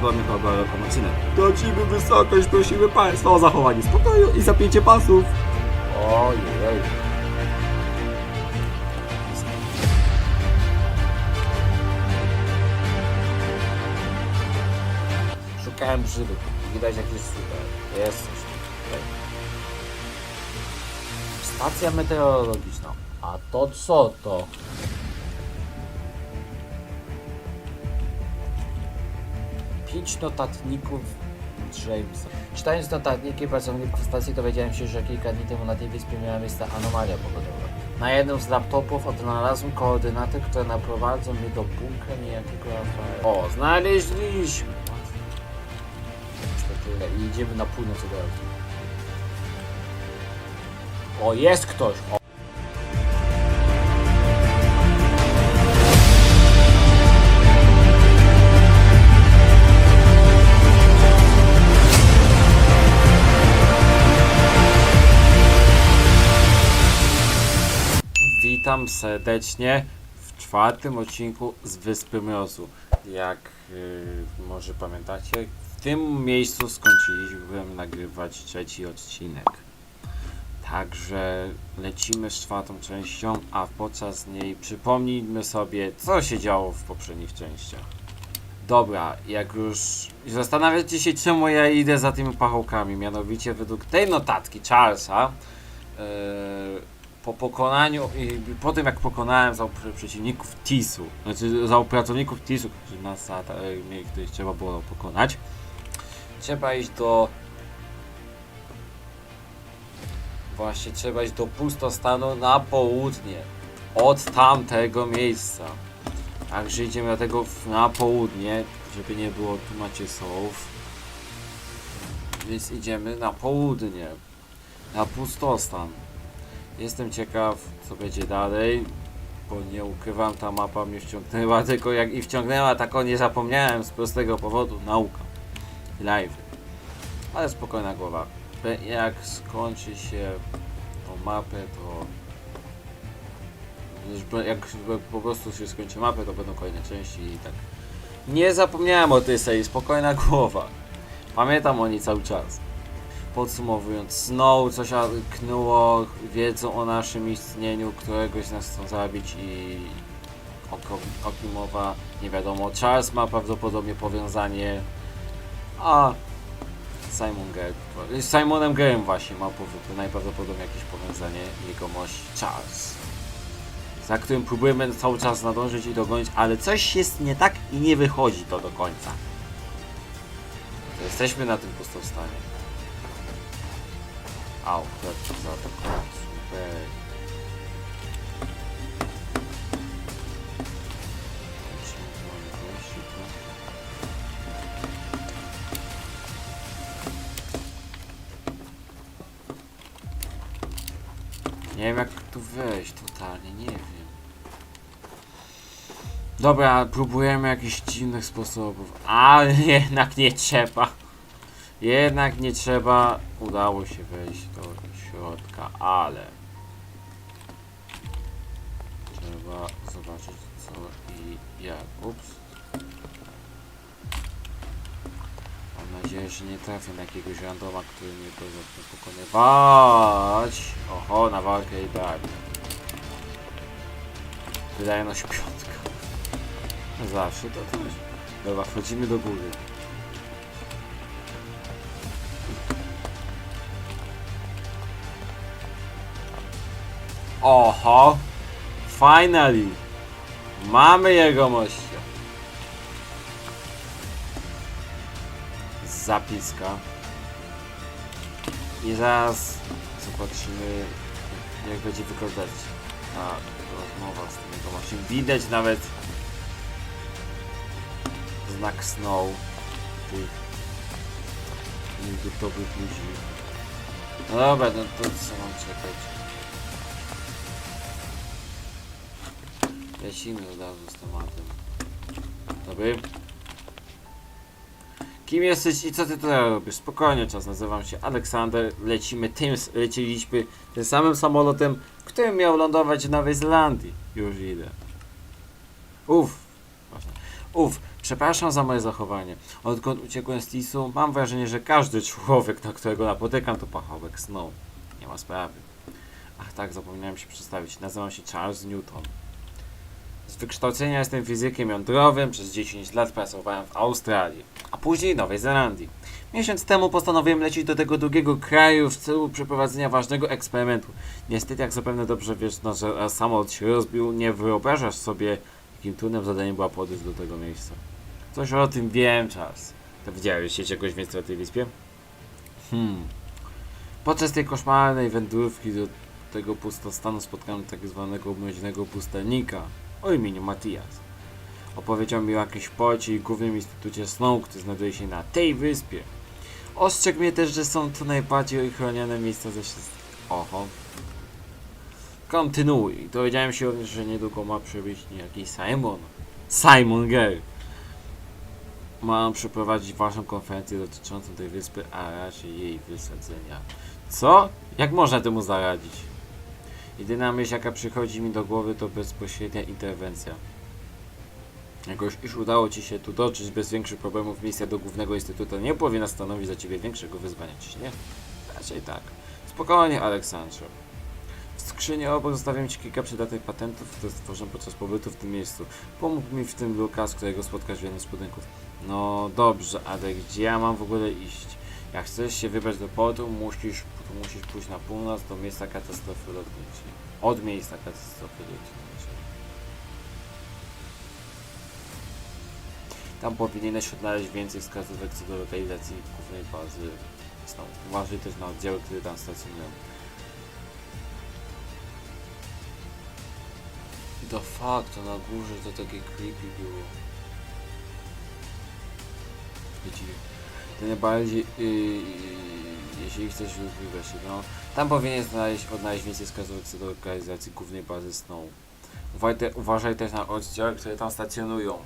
podobny kolorowym odcinek. Tracimy wysokość, prosimy Państwa o zachowanie spokoju i zapięcie pasów. Ojej. Szukałem grzyby. Widać jak jest super. Jest coś tutaj. Stacja meteorologiczna. A to co to? Pięć notatników Jamesa. Czytając notatniki pracowników stacji dowiedziałem się, że kilka dni temu na tej wyspie miała miejsce anomalia pogodowa. Na jednym z laptopów odnalazłem koordynaty, które naprowadzą mnie do bunkra niejakiego Rafaela. O, znaleźliśmy! Idziemy na północ od razu. O, jest ktoś! O. Serdecznie w czwartym odcinku z Wyspy Mrozu. Jak y, może pamiętacie, w tym miejscu skończyliśmy nagrywać trzeci odcinek. Także lecimy z czwartą częścią, a podczas niej przypomnijmy sobie, co się działo w poprzednich częściach. Dobra, jak już zastanawiacie się, czemu ja idę za tymi pachołkami, mianowicie według tej notatki Charlesa, yy, po pokonaniu po tym jak pokonałem za przeciwników TIS-u, znaczy za pracowników TIS-u, którzy nas których trzeba było pokonać, trzeba iść do właśnie trzeba iść do pustostanu na południe od tamtego miejsca. Także idziemy dlatego na południe, żeby nie było tu macie sołów. Więc idziemy na południe, na pustostan. Jestem ciekaw, co będzie dalej, bo nie ukrywam, ta mapa mnie wciągnęła, tylko jak i wciągnęła, tak o nie zapomniałem z prostego powodu, nauka. Live. Ale spokojna głowa. Jak skończy się tą mapę, to... Jak po prostu się skończy mapę, to będą kolejne części i tak. Nie zapomniałem o tej serii, spokojna głowa. Pamiętam o niej cały czas. Podsumowując, Snow coś knuło, wiedzą o naszym istnieniu, któregoś nas chcą zabić i o, kim mowa, nie wiadomo. Charles ma prawdopodobnie powiązanie, a Simon Gregg, z Simonem Greggem właśnie ma najprawdopodobniej jakieś powiązanie jegomość Charles, za którym próbujemy cały czas nadążyć i dogonić, ale coś jest nie tak i nie wychodzi to do końca. Jesteśmy na tym pustostanie. Au, to zaatakował. Super. Nie wiem jak tu wejść totalnie, nie wiem. Dobra, próbujemy jakichś dziwnych sposobów, ale jednak nie trzeba. Jednak nie trzeba, udało się wejść do środka, ale trzeba zobaczyć co i jak. Ups. Mam nadzieję, że nie trafię na jakiegoś randoma, który mnie to pokonywać. Oho, na walkę idealnie. Wydajność piątka. Zawsze to też. Dobra, wchodzimy do góry. Oho! Finally! Mamy jego mościa. Zapiska. I zaraz zobaczymy jak będzie wyglądać ta rozmowa z tym jego mościem. Widać nawet znak snow tych niegotowych ludzi. No dobra, no to co mam czekać? Lecimy od razu z tematem. Dobry. Kim jesteś i co ty tutaj robisz? Spokojnie czas, nazywam się Aleksander. Lecimy tym, leciliśmy tym samym samolotem, którym miał lądować w Nowej Zelandii. Już idę. Uff. Uff. Przepraszam za moje zachowanie. Odkąd uciekłem z Tisu, mam wrażenie, że każdy człowiek, na którego napotykam, to pachołek Snow. Nie ma sprawy. Ach tak, zapomniałem się przedstawić. Nazywam się Charles Newton. Z wykształcenia jestem fizykiem jądrowym, przez 10 lat pracowałem w Australii, a później Nowej Zelandii. Miesiąc temu postanowiłem lecieć do tego drugiego kraju w celu przeprowadzenia ważnego eksperymentu. Niestety, jak zapewne dobrze wiesz, no, że samolot się rozbił, nie wyobrażasz sobie, jakim trudnym zadaniem była podróż do tego miejsca. Coś o tym wiem, czas. To widziałeś się czegoś więcej o tej wyspie? Hmm. Podczas tej koszmarnej wędrówki do tego pustostanu spotkałem tak zwanego mroźnego pustelnika o imieniu Matias. Opowiedział mi o jakimś poecie i głównym instytucie Snow, który znajduje się na tej wyspie. Ostrzegł mnie też, że są to najbardziej ochronione miejsca ze wszystkich. Oho. Kontynuuj. Dowiedziałem się również, że niedługo ma przybyć niejaki Simon. Simon Gale. Mam przeprowadzić ważną konferencję dotyczącą tej wyspy, a raczej jej wysadzenia. Co? Jak można temu zaradzić? Jedyna myśl, jaka przychodzi mi do głowy, to bezpośrednia interwencja. Jakoś iż udało ci się tu dotrzeć bez większych problemów, misja do głównego instytutu nie powinna stanowić za ciebie większego wyzwania, czyż nie? Raczej tak. Spokojnie, Aleksandrze. W skrzyni obok zostawiam ci kilka przydatnych patentów, które stworzyłem podczas pobytu w tym miejscu. Pomógł mi w tym Lukas, którego spotkasz w jednym z budynków. No dobrze, ale gdzie ja mam w ogóle iść? Jak chcesz się wybrać do portu, musisz, to musisz pójść na północ do miejsca katastrofy lotniczej. Od miejsca katastrofy lotniczej. Tam powinieneś odnaleźć więcej wskazówek co do lokalizacji głównej bazy Snow. Uważaj też na oddziały, które tam stacjonują. The fuck, to na górze to takie creepy było. Wiecie, to najbardziej, yy, jeśli chcesz ukrywać się, no, tam powinien znaleźć, odnaleźć więcej wskazówek co do lokalizacji głównej bazy Snow. Uważaj, uważaj też na oddziały, które tam stacjonują.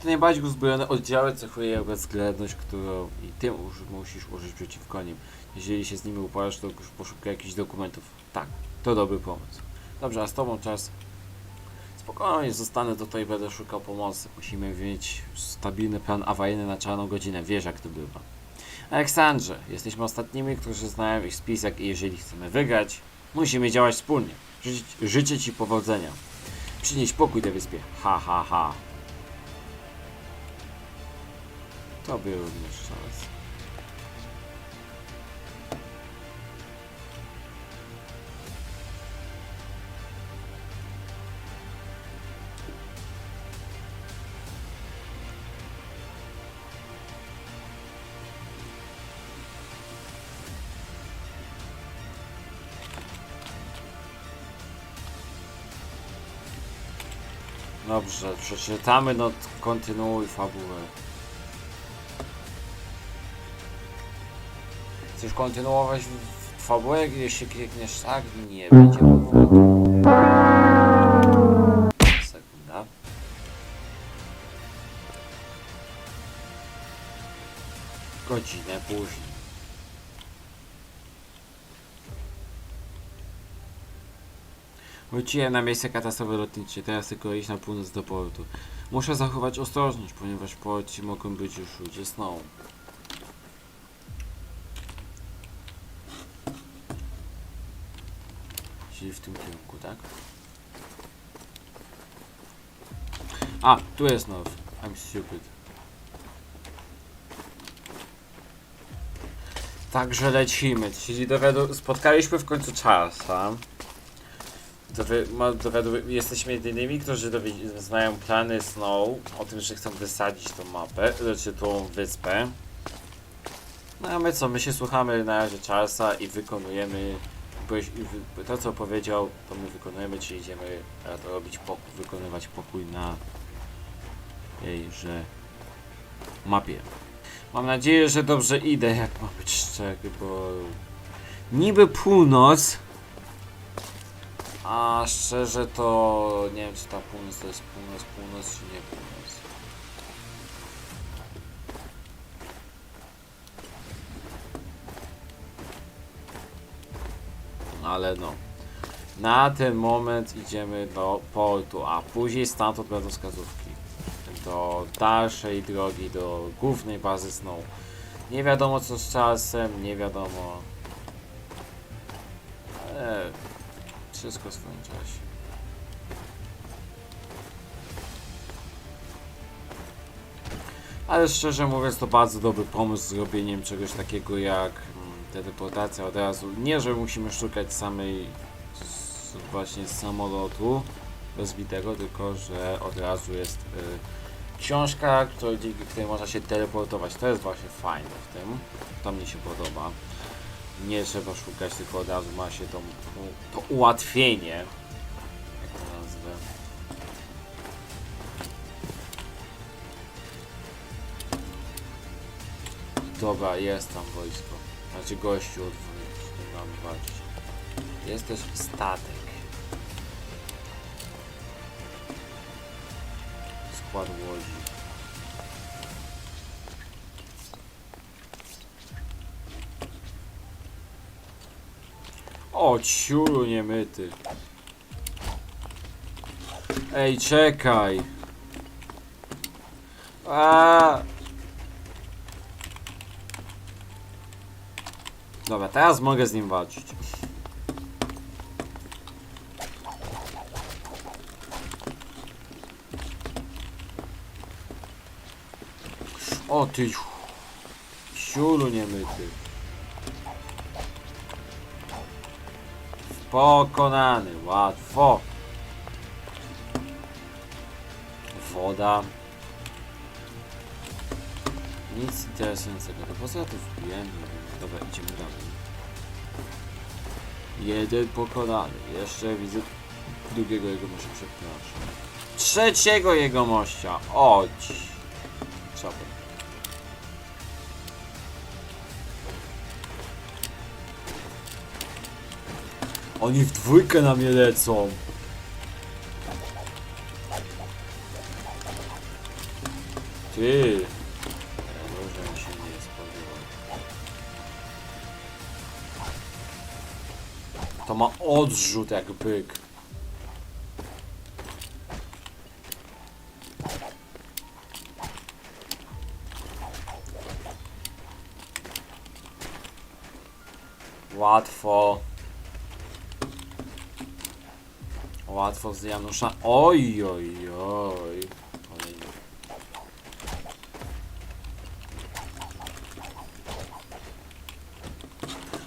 Te najbardziej uzbrojone oddziały cechuje je bezwzględność, którą i ty musisz użyć przeciwko nim. Jeżeli się z nimi uporasz, to już poszukaj jakichś dokumentów. Tak, to dobry pomysł. Dobrze, a z tobą czas. Spokojnie, zostanę tutaj, będę szukał pomocy. Musimy mieć stabilny plan awaryjny na czarną godzinę. Wiesz, jak to bywa. Aleksandrze, jesteśmy ostatnimi, którzy znają ich spisek i jeżeli chcemy wygrać, musimy działać wspólnie. Ży życzę Ci powodzenia. Przynieś pokój tej wyspie. Ha, ha, ha. To był również czas. Dobrze, przeczytamy, no kontynuuj fabułę. Chcesz kontynuować fabułę, jeśli klikniesz tak, nie będzie powrotu. Sekunda. Godzinę później. Wróciłem na miejsce katastrofy lotniczej, teraz tylko iść na północ do portu. Muszę zachować ostrożność, ponieważ w porcie mogą być już ludzie Snow. Czyli w tym kierunku, tak? A, tu jest Snow. I'm stupid. Także lecimy, czyli spotkaliśmy w końcu Charlesa. Dowi- ma- jesteśmy jedynymi, którzy znają plany Snow o tym, że chcą wysadzić tą mapę, znaczy tą wyspę. No a my co, my się słuchamy na razie Charlesa i wykonujemy bo to co powiedział, to my wykonujemy, czyli idziemy robić pokój, wykonywać pokój na tejże mapie. Mam nadzieję, że dobrze idę, jak mam być szczery, bo niby północ, a szczerze to nie wiem czy ta północ to jest północ, północ czy nie północ. Ale no. Na ten moment idziemy do portu, a później stamtąd będą wskazówki. Do dalszej drogi, do głównej bazy Snow. Nie wiadomo co z czasem, nie wiadomo. Ale wszystko w swoim czasie. Ale szczerze mówiąc, to bardzo dobry pomysł zrobieniem czegoś takiego jak mm, teleportacja od razu. Nie, że musimy szukać samej z, właśnie samolotu rozbitego, tylko że od razu jest y, książka, której, dzięki której można się teleportować. To jest właśnie fajne w tym. To mi się podoba. Nie trzeba szukać, tylko od razu ma się to, to ułatwienie. Nazwę. Dobra, jest tam wojsko. Znaczy gościu od z którym mamy walczyć. Jest też statek. Skład łodzi. O, ciulu niemyty. Ej, czekaj. A. Dobra, teraz mogę z nim walczyć. O ty siulu niemyty. Pokonany, łatwo. Woda. Nic interesującego. To po co ja tu wbiłem? Dobra, idziemy dalej. Jeden pokonany. Jeszcze widzę drugiego jegomościa, przepraszam. Trzeciego jegomościa. Odź. Czapę. Oni w dwójkę na mnie lecą. Ty. To ma odrzut jak byk. Łatwo. Łatwo z Janusza. Oj, oj, oj.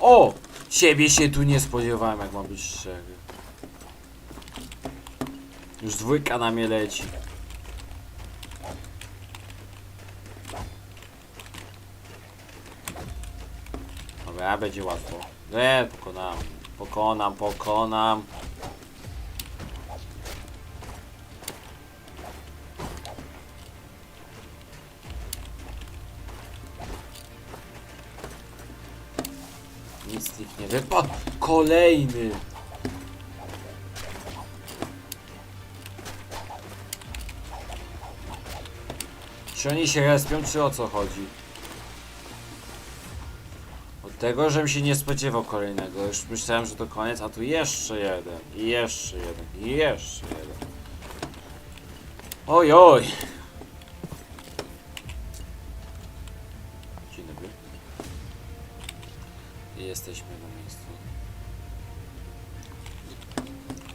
O! Ciebie się tu nie spodziewałem, jak mam być szczery. Już dwójka na mnie leci. Dobra, będzie łatwo. Nie, pokonam. Pokonam, pokonam. Kolejny. Czy oni się respią, czy o co chodzi? Od tego, żebym się nie spodziewał kolejnego. Już myślałem, że to koniec, a tu jeszcze jeden. I jeszcze jeden. I jeszcze jeden. Oj, oj. Dzień dobry. Jesteśmy na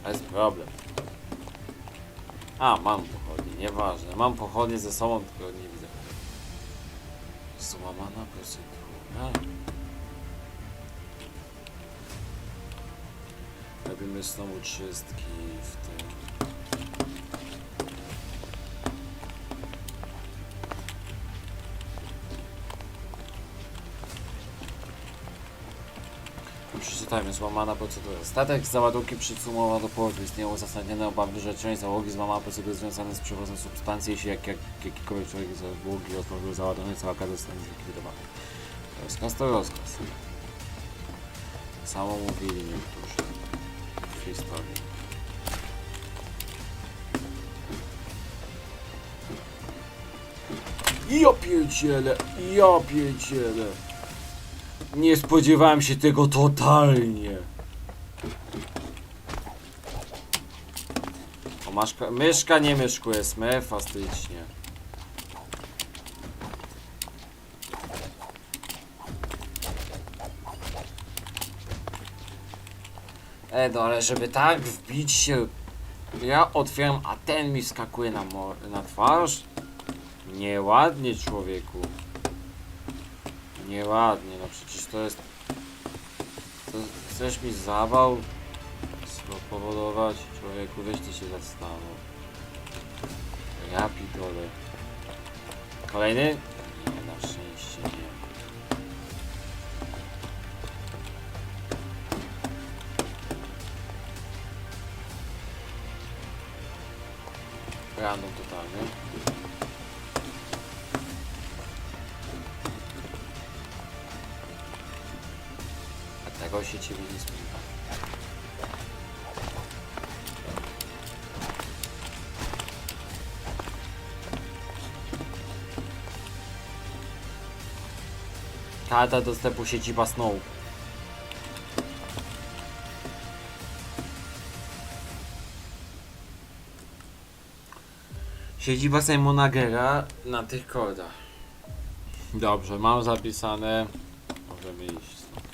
A jest problem. A, mam pochodnie, nieważne. Mam pochodnie ze sobą, tylko nie widzę. Złamana procedura. Robimy znowu czystki w tym. Przeczytajmy, złamana procedura. Statek z załadunkiem przycumował do portu. Istniało uzasadnione obawy, że część załogi złamała procedury związane z przewozem substancji, jeśli jak, jak, jakikolwiek człowiek z załogi otworzył załadunek, załoga zostanie zlikwidowana. Rozkaz to rozkaz. Samo mówili niektórzy w historii. Ja pierdzielę, ja pierdzielę. Nie spodziewałem się tego totalnie. O, masz myszka, nie myszku, jest me, fastycznie. E, no ale żeby tak wbić się... Ja otwieram, a ten mi skakuje na, na twarz? Nieładnie, człowieku. Nieładnie, no przecież to jest... To chcesz mi zawał spowodować? Człowieku, weź ty się zastanów. Ja pitole. Kolejny? Nie, na szczęście nie. Random totalny. Nie spodziewa. Karta dostępu siedziba Snow. Siedziba Simona Gera na tych kodach. Dobrze, mam zapisane. Możemy iść. stąd.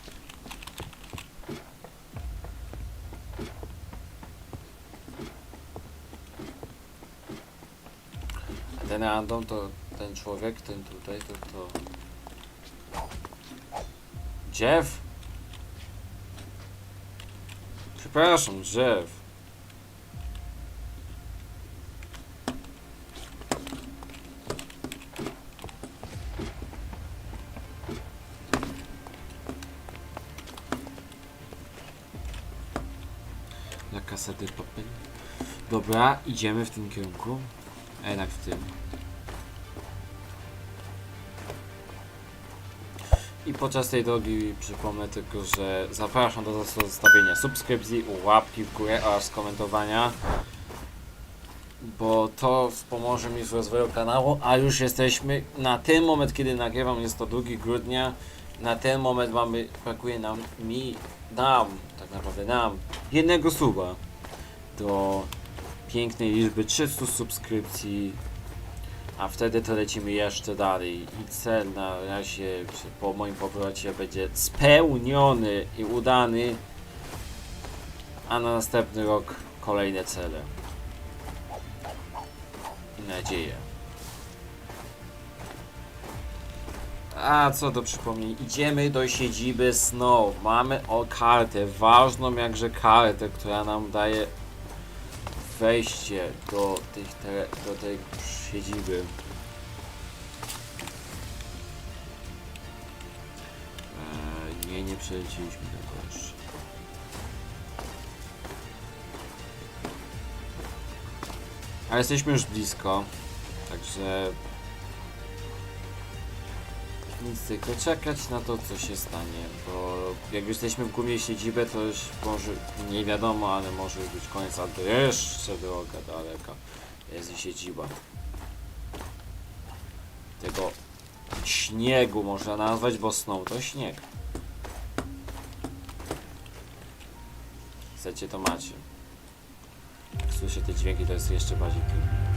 A ten to ten człowiek, ten tutaj, to to. Jeff? Przepraszam. Na kasety papel. Dobra, idziemy w tym kierunku. Jednak w tym. I podczas tej drogi przypomnę tylko, że zapraszam do zostawienia subskrypcji, łapki w górę oraz komentowania. Bo to wspomoże mi w rozwoju kanału, a już jesteśmy na ten moment, kiedy nagrywam, jest to 2 grudnia. Na ten moment mamy, brakuje nam, mi, nam, tak naprawdę nam, jednego suba do pięknej liczby 300 subskrypcji, a wtedy to lecimy jeszcze dalej i cel na razie po moim powrocie będzie spełniony i udany, a na następny rok kolejne cele. I nadzieję. A co do przypomnień, idziemy do siedziby Snow. Mamy o kartę, ważną jakże kartę, która nam daje wejście do, tych te, do tej siedziby. Eee, nie, nie przeleciliśmy tego jeszcze. Ale jesteśmy już blisko, także nic tylko czekać na to, co się stanie, bo jak jesteśmy w głównej siedzibie, to już może, nie wiadomo, ale może być koniec, albo jeszcze droga daleka jest siedziba. Tego śniegu można nazwać, bo snow to śnieg. Chcecie to macie. Słyszę te dźwięki, to jest jeszcze bardziej creepy.